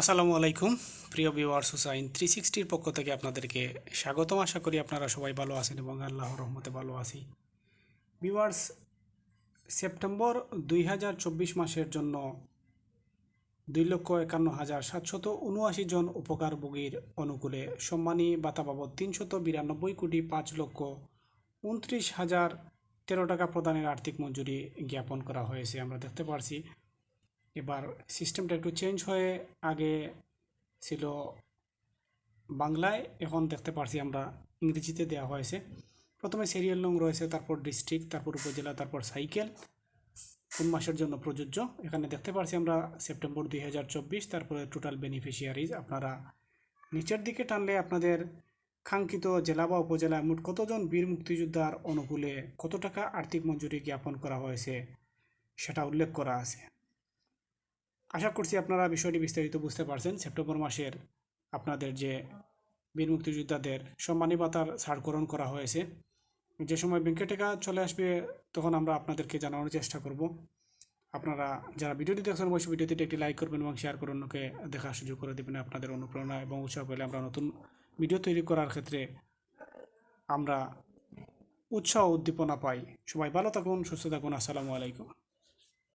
আসসালামু আলাইকুম, প্রিয় ভিউয়ার্স, হুসাইন থ্রি সিক্সটির পক্ষ থেকে আপনাদেরকে স্বাগতম। আশা করি আপনারা সবাই ভালো আছেন এবং আল্লাহর রহমতে ভালো আছি। ভিউয়ার্স, সেপ্টেম্বর দুই হাজার চব্বিশ মাসের জন্য দুই লক্ষ একান্ন হাজার সাতশত উনআশি জন উপকারভোগীর অনুকূলে সম্মানী বাতা বাবদ তিনশত বিরানব্বই কোটি পাঁচ লক্ষ উনত্রিশ হাজার তেরো টাকা প্রদানের আর্থিক মঞ্জুরি জ্ঞাপন করা হয়েছে। আমরা দেখতে পারছি এবার সিস্টেমটা একটু চেঞ্জ হয়ে আগে ছিল বাংলায়, এখন দেখতে পারছি আমরা ইংরেজিতে দেওয়া হয়েছে। প্রথমে সিরিয়াল নং রয়েছে, তারপর ডিস্ট্রিক্ট তারপর উপজেলা, তারপর সাইকেল কোন মাসের জন্য প্রযোজ্য? এখানে দেখতে পারছি আমরা সেপ্টেম্বর দুই হাজার চব্বিশ, তারপরে টোটাল বেনিফিশিয়ারিজ আপনারা নিচের দিকে টানলে আপনাদের কাঙ্ক্ষিত জেলা বা উপজেলায় মোট কতজন বীর মুক্তিযোদ্ধার অনুকূলে কত টাকা আর্থিক মঞ্জুরি জ্ঞাপন করা হয়েছে সেটা উল্লেখ করা আছে। আশা করছি আপনারা বিষয়টি বিস্তারিত বুঝতে পারছেন। সেপ্টেম্বর মাসের আপনাদের যে বীর মুক্তিযোদ্ধাদের সম্মানী ভাতার ছাড়করণ করা হয়েছে, যে সময় ব্যাংকে টাকা চলে আসবে তখন আমরা আপনাদেরকে জানানোর চেষ্টা করব। আপনারা যারা ভিডিওটি দেখছেন, অবশ্যই ভিডিওটিতে একটি লাইক করবেন এবং শেয়ার করে অন্যকে দেখার সুযোগ করে দেবেন আপনাদের অনুপ্রেরণা এবং উৎসাহ পেলে আমরা নতুন ভিডিও তৈরি করার ক্ষেত্রে আমরা উৎসাহ উদ্দীপনা পাই। সবাই ভালো থাকুন, সুস্থ থাকুন। আসসালামু আলাইকুম।